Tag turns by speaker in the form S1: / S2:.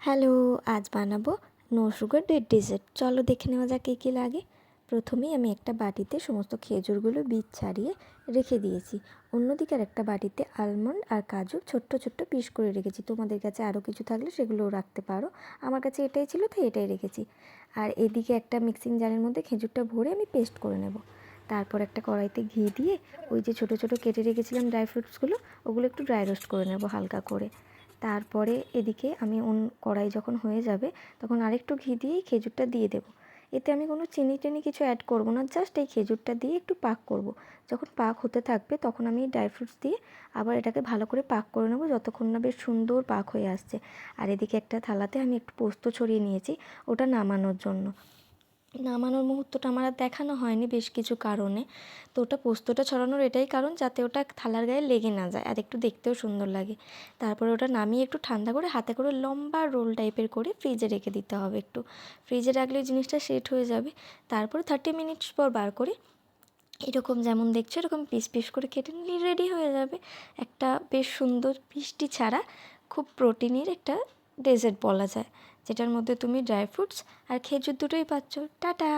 S1: Hello, আজ বানাবো no sugar dead dessert. চলো দেখে নেওয়া যাক কী কী লাগে। প্রথমেই আমি একটা বাটিতে সমস্ত খেজুরগুলো বীজ ছাড়িয়ে রেখে দিয়েছি। অন্যদিকে আর একটা বাটিতে আলমন্ড আর কাজু ছোট্ট ছোট্ট পিস করে রেখেছি। তোমাদের কাছে আরও কিছু থাকলে সেগুলোও রাখতে পারো। আমার কাছে এটাই ছিল, তাই এটাই রেখেছি। আর এদিকে একটা মিক্সিং জারের মধ্যে খেজুরটা ভরে আমি পেস্ট করে নেব। তারপর একটা কড়াইতে ঘি দিয়ে ওই যে ছোটো ছোটো কেটে রেখেছিলাম ড্রাই ফ্রুটসগুলো ওগুলো একটু ড্রাই রোস্ট করে নেব হালকা করে। তারপরে এদিকে আমি অন কড়াই যখন হয়ে যাবে, তখন আরেকটু ঘি দিয়েই খেজুরটা দিয়ে দেবো। এতে আমি কোনো চিনি টিনি কিছু অ্যাড করব না জাস্ট এই খেজুরটা দিয়ে একটু পাক করব। যখন পাক হতে থাকবে, তখন আমি ড্রাই ফ্রুটস দিয়ে আবার এটাকে ভালো করে পাক করে নেব, যতক্ষণ না বেশ সুন্দর পাক হয়ে আসছে। আর এদিকে একটা থালাতে আমি একটু পোস্ত ছড়িয়ে নিয়েছি, ওটা নামানোর জন্য। নামানোর মুহূর্তটা আমার আর দেখানো হয়নি বেশ কিছু কারণে। তো ওটা পোস্তটা ছড়ানোর এটাই কারণ যাতে ওটা থালার গায়ে লেগে না যায়, আর একটু দেখতেও সুন্দর লাগে। তারপরে ওটা নামিয়ে একটু ঠান্ডা করে হাতে করে লম্বা রোল টাইপের করে ফ্রিজে রেখে দিতে হবে একটু। ফ্রিজে রাখলে জিনিসটা সেট হয়ে যাবে। তারপরে থার্টি মিনিটস পর বার করে এরকম যেমন দেখছ, এরকম পিস পিস করে কেটে নিলে রেডি হয়ে যাবে। একটা বেশ সুন্দর মিষ্টি ছাড়া, খুব প্রোটিনের একটা ডেজার্ট বলা যায় যেটার মধ্যে তুমি ড্রাই ফ্রুটস আর খেজুর দুটোই পাচ্ছ। টাটা!